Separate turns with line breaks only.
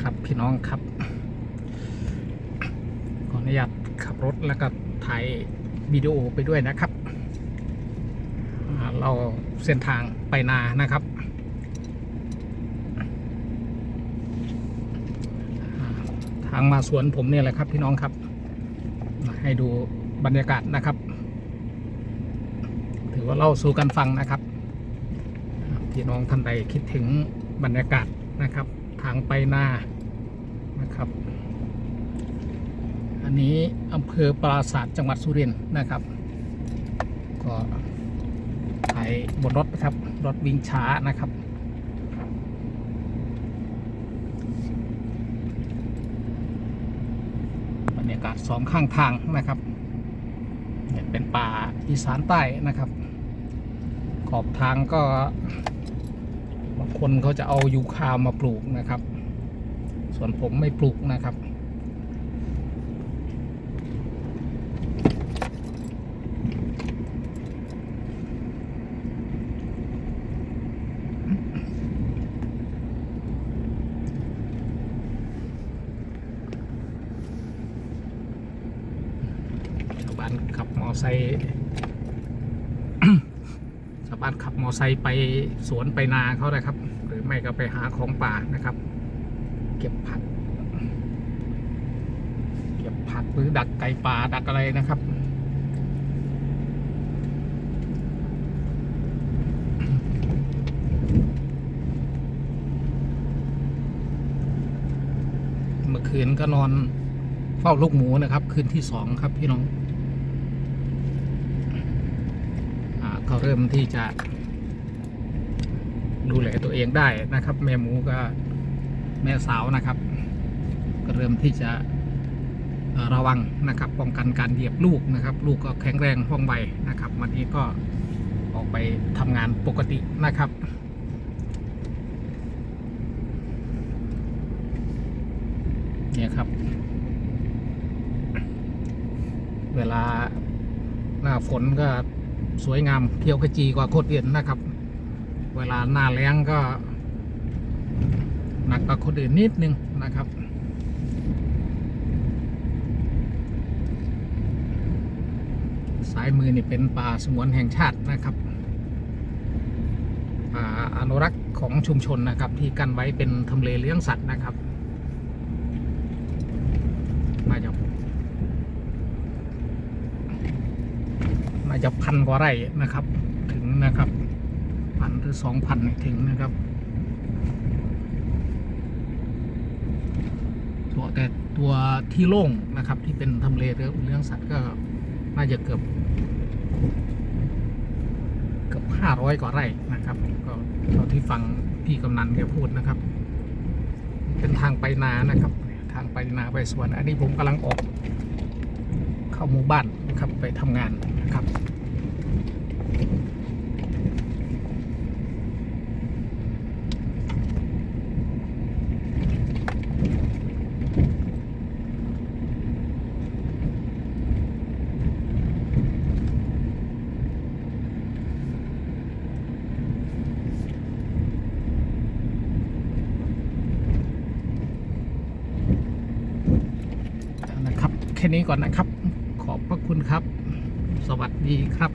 ครับพี่น้องครับขออนุญาตขับรถแล้วก็ถ่ายวิดีโอไปด้วยนะครับ เราเส้นทางไปนานะครับทางมาสวนผมเนี่ยแหละครับพี่น้องครับ ให้ดูบรรยากาศนะครับ ถือว่าเล่าสู่กันฟังนะครับ พี่น้องท่านใดคิดถึงบรรยากาศนะครับ ทางไปนานะครับ อันนี้อำเภอปราศาสตร์จังหวัดสุรินทร์นะครับ ก็ถ่ายบนรถนะครับ รถวิ่งช้านะครับบรรยากาศสองข้างทางนะครับเนี่ยเป็นป่าอีสานใต้นะครับ ขอบทางก็ บางคนเขาจะเอายูคามาปลูกนะครับ ส่วนผมไม่ปลูกนะครับ ชาวบ้านขับมอไซค์าวบ้านขับมอไซค์ไปสวนไปนาเขานะครับ หรือไม่ก็ไปหาของป่านะครับ เก็บผักเก็บผักหรือดักไก่ป่าดักอะไรนะครับเมื่อคืนก็นอนเฝ้าลูกหมูนะครับ คืนที่สองครับพี่น้องอา ก็เริ่มที่จะดูแลตัวเองได้นะครับ แม่หมูก็แม่สาวนะครับ ก็เริ่มที่จะระวังนะครับป้องกันการเหยียบลูกนะครับ ลูกก็แข็งแรงว่องไวนะครับวันนี้ก็ออกไปทำงานปกตินะครับเนี่ยครับ เวลาหน้าฝนก็ สวยงามเขียวขจีกว่าโคตรอื่นนะครับ เวลาหน้าแล้งก็หนักกว่าคนอื่นนิดนึงนะครับสายมือนี่เป็นป่าสงวนแห่งชาตินะครับป่าอนุรักษ์ของชุมชนนะครับ ที่กันไว้เป็นทำเลเลี้ยงสัตว์นะครับ น่าจะน่า จะพันกว่าไร่นะครับ ถึงนะครับพันหรือสองพันถึงนะครับตัวแต่ตัวที่โล่งนะครับ ที่เป็นทำเลเลี้ยงสัตว์ก็น่าจะเกือบเกือบห้าร้อยกว่าไร่นะครับ ก็เท่าที่ฟังพี่กำนันแกพูดนะครับ เป็นทางไปนานะครับ ทางไปนาไปสวน อันนี้ผมกำลังออก เข้าหมู่บ้านนะครับไปทำงานนะครับ นะครับ แค่นี้ก่อนนะครับ ขอบพระคุณครับ สวัสดีครับ